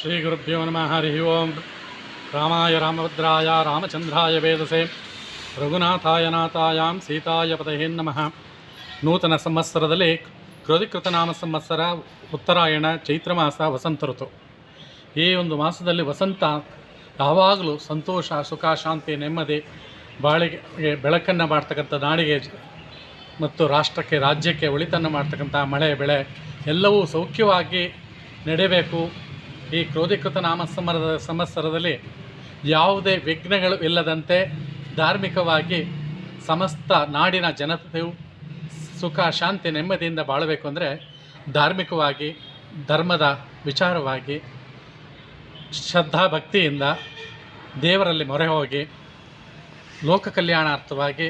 ಶ್ರೀಗುರುಭ್ಯೋ ನಮಃ, ಹರಿ ಓಂ. ರಾಮಾಯ ರಾಮಭದ್ರಾಯ, ರಾಮಚಂದ್ರಾಯ ವೇದಸೆ. ರಘುನಾಥಾಯ ನಾಥಾಯಾಂ ಸೀತಾಯ ಪದಹೇ ನಮಃ. ನೂತನ ಸಂವತ್ಸರದಲ್ಲಿ ನಾಮ ಸಂವತ್ಸರ, ಉತ್ತರಾಯಣ, ಚೈತ್ರ ಮಾಸ, ವಸಂತ ಋತು. ಈ ಒಂದು ಮಾಸದಲ್ಲಿ ವಸಂತ ಯಾವಾಗಲೂ ಸಂತೋಷ, ಸುಖ, ಶಾಂತಿ, ನೆಮ್ಮದಿ, ಬಾಳಿಗೆ ಬೆಳಕನ್ನು ಮಾಡ್ತಕ್ಕಂಥ ನಾಡಿಗೆ ಮತ್ತು ರಾಷ್ಟ್ರಕ್ಕೆ, ರಾಜ್ಯಕ್ಕೆ ಒಳಿತನ್ನು ಮಾಡ್ತಕ್ಕಂಥ ಮಳೆ, ಬೆಳೆ ಎಲ್ಲವೂ ಸೌಖ್ಯವಾಗಿ ನಡೆಯಬೇಕು ಈ ಕ್ರೋಧೀಕೃತ ನಾಮ ಸಮರದ ಸಂವತ್ಸರದಲ್ಲಿ ಯಾವುದೇ ವಿಘ್ನಗಳು ಇಲ್ಲದಂತೆ ಧಾರ್ಮಿಕವಾಗಿ ಸಮಸ್ತ ನಾಡಿನ ಜನತೆಯು ಸುಖ, ಶಾಂತಿ, ನೆಮ್ಮದಿಯಿಂದ ಬಾಳಬೇಕು ಅಂದರೆ ಧಾರ್ಮಿಕವಾಗಿ, ಧರ್ಮದ ವಿಚಾರವಾಗಿ, ಶ್ರದ್ಧಾ ಭಕ್ತಿಯಿಂದ ದೇವರಲ್ಲಿ ಮೊರೆ ಹೋಗಿ, ಲೋಕ ಕಲ್ಯಾಣಾರ್ಥವಾಗಿ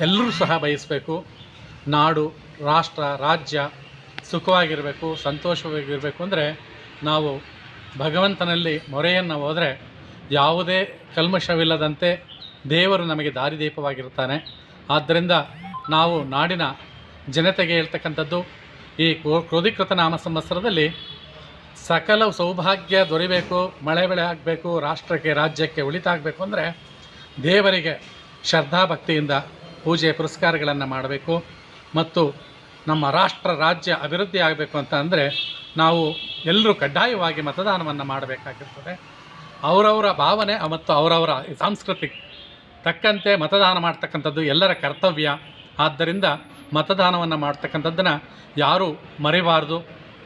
ಎಲ್ಲರೂ ಸಹ ಬಯಸಬೇಕು. ನಾಡು, ರಾಷ್ಟ್ರ, ರಾಜ್ಯ ಸುಖವಾಗಿರಬೇಕು, ಸಂತೋಷವಾಗಿರಬೇಕು ಅಂದರೆ ನಾವು ಭಗವಂತನಲ್ಲಿ ಮೊರೆಯನ್ನು ಹೋದರೆ ಯಾವುದೇ ಕಲ್ಮಶವಿಲ್ಲದಂತೆ ದೇವರು ನಮಗೆ ದಾರಿದೀಪವಾಗಿರ್ತಾನೆ ಆದ್ದರಿಂದ ನಾವು ನಾಡಿನ ಜನತೆಗೆ ಹೇಳ್ತಕ್ಕಂಥದ್ದು, ಈ ಕ್ರೋ, ಕ್ರೋಧೀಕೃತ ನಾಮ ಸಂವತ್ಸರದಲ್ಲಿ ಸಕಲ ಸೌಭಾಗ್ಯ ದೊರಿಬೇಕು, ಮಳೆ ಬೆಳೆ ಆಗಬೇಕು, ರಾಷ್ಟ್ರಕ್ಕೆ, ರಾಜ್ಯಕ್ಕೆ ಉಳಿತಾಗಬೇಕು ಅಂದರೆ ದೇವರಿಗೆ ಶ್ರದ್ಧಾಭಕ್ತಿಯಿಂದ ಪೂಜೆ ಪುರಸ್ಕಾರಗಳನ್ನು ಮಾಡಬೇಕು. ಮತ್ತು ನಮ್ಮ ರಾಷ್ಟ್ರ ರಾಜ್ಯ ಅಭಿವೃದ್ಧಿ ಆಗಬೇಕು ಅಂತ ಅಂದರೆ ನಾವು ಎಲ್ಲರೂ ಕಡ್ಡಾಯವಾಗಿ ಮತದಾನವನ್ನು ಮಾಡಬೇಕಾಗಿರ್ತದೆ. ಅವರವರ ಭಾವನೆ ಮತ್ತು ಅವರವರ ಸಾಂಸ್ಕೃತಿಕ ತಕ್ಕಂತೆ ಮತದಾನ ಮಾಡ್ತಕ್ಕಂಥದ್ದು ಎಲ್ಲರ ಕರ್ತವ್ಯ. ಆದ್ದರಿಂದ ಮತದಾನವನ್ನು ಮಾಡ್ತಕ್ಕಂಥದ್ದನ್ನು ಯಾರೂ ಮರಿಬಾರ್ದು,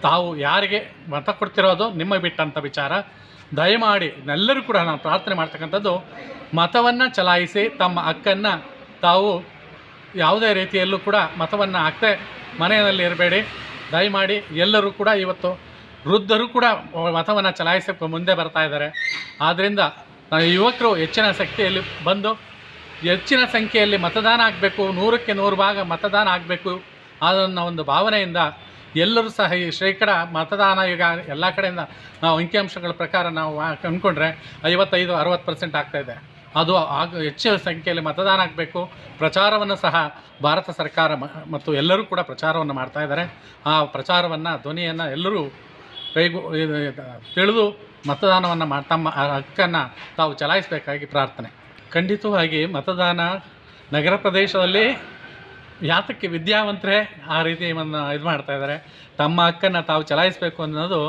ತಾವು ಯಾರಿಗೆ ಮತ ಕೊಡ್ತಿರೋದು ನಿಮ್ಮ ಬಿಟ್ಟಂಥ ವಿಚಾರ. ದಯಮಾಡಿ ಎಲ್ಲರೂ ಕೂಡ ನಾನು ಪ್ರಾರ್ಥನೆ ಮಾಡ್ತಕ್ಕಂಥದ್ದು, ಮತವನ್ನು ಚಲಾಯಿಸಿ ತಮ್ಮ ಹಕ್ಕನ್ನು ತಾವು ಯಾವುದೇ ರೀತಿಯಲ್ಲೂ ಕೂಡ ಮತವನ್ನು ಹಾಕ್ತೇ ಮನೆಯಲ್ಲಿ ಇರಬೇಡಿ ದಯಮಾಡಿ ಎಲ್ಲರೂ ಕೂಡ ಇವತ್ತು ವೃದ್ಧರು ಕೂಡ ಮತವನ್ನು ಚಲಾಯಿಸಕ್ಕೆ ಮುಂದೆ ಬರ್ತಾ ಇದ್ದಾರೆ. ಆದ್ದರಿಂದ ಯುವಕರು ಹೆಚ್ಚಿನ ಶಕ್ತಿಯಲ್ಲಿ ಬಂದು ಹೆಚ್ಚಿನ ಸಂಖ್ಯೆಯಲ್ಲಿ ಮತದಾನ ಆಗಬೇಕು, ನೂರಕ್ಕೆ ನೂರು ಭಾಗ ಮತದಾನ ಆಗಬೇಕು ಅದನ್ನು ಒಂದು ಭಾವನೆಯಿಂದ ಎಲ್ಲರೂ ಸಹ ಈ ಶೇಕಡ ಮತದಾನ ಈಗ ಎಲ್ಲ ಕಡೆಯಿಂದ ನಾವು ಅಂಕಿಅಂಶಗಳ ಪ್ರಕಾರ ನಾವು ಅಂದ್ಕೊಂಡ್ರೆ ಐವತ್ತೈದು, ಅರವತ್ತು ಪರ್ಸೆಂಟ್ ಆಗ್ತಾಯಿದೆ ಅದು ಆಗ ಹೆಚ್ಚಿನ ಸಂಖ್ಯೆಯಲ್ಲಿ ಮತದಾನ ಆಗಬೇಕು. ಪ್ರಚಾರವನ್ನು ಸಹ ಭಾರತ ಸರ್ಕಾರ ಮತ್ತು ಎಲ್ಲರೂ ಕೂಡ ಪ್ರಚಾರವನ್ನು ಮಾಡ್ತಾ ಇದ್ದಾರೆ. ಆ ಪ್ರಚಾರವನ್ನು, ಧ್ವನಿಯನ್ನು ಎಲ್ಲರೂ ಕೈಗು ತಿಳಿದು ಮತದಾನವನ್ನು ತಮ್ಮ ಹಕ್ಕನ್ನು ತಾವು ಚಲಾಯಿಸಬೇಕಾಗಿ ಪ್ರಾರ್ಥನೆ. ಖಂಡಿತವಾಗಿ ಮತದಾನ ನಗರ ಪ್ರದೇಶದಲ್ಲಿ ಯಾತಕ್ಕೆ ವಿದ್ಯಾವಂತರೇ ಆ ರೀತಿ ಇದು ಮಾಡ್ತಾ ಇದ್ದಾರೆ. ತಮ್ಮ ಹಕ್ಕನ್ನು ತಾವು ಚಲಾಯಿಸಬೇಕು ಅನ್ನೋದು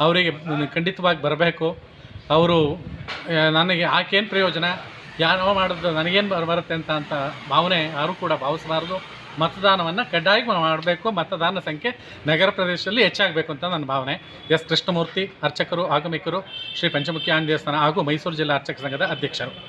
ಅವರಿಗೆ ಖಂಡಿತವಾಗಿ ಬರಬೇಕು. ಅವರು ನನಗೆ ಆಕೇನು ಪ್ರಯೋಜನ? ಯಾರೋ ಮಾಡೋದು ನನಗೇನು ಬರ ಬರುತ್ತೆ ಅಂತ ಅಂತ ಭಾವನೆ ಯಾರೂ ಕೂಡ ಭಾವಿಸಬಾರ್ದು. ಮತದಾನವನ್ನು ಕಡ್ಡಾಯವಾಗಿ ಮಾಡಬೇಕು. ಮತದಾನ ಸಂಖ್ಯೆ ನಗರ ಪ್ರದೇಶದಲ್ಲಿ ಹೆಚ್ಚಾಗಬೇಕು ಅಂತ ನನ್ನ ಭಾವನೆ. ಎಸ್. ಕೃಷ್ಣಮೂರ್ತಿ, ಅರ್ಚಕರು, ಆಗಮಿಕರು, ಶ್ರೀ ಪಂಚಮುಖಿ ಆನ್ ದೇವಸ್ಥಾನ ಹಾಗೂ ಮೈಸೂರು ಜಿಲ್ಲಾ ಅರ್ಚಕ ಸಂಘದ ಅಧ್ಯಕ್ಷರು.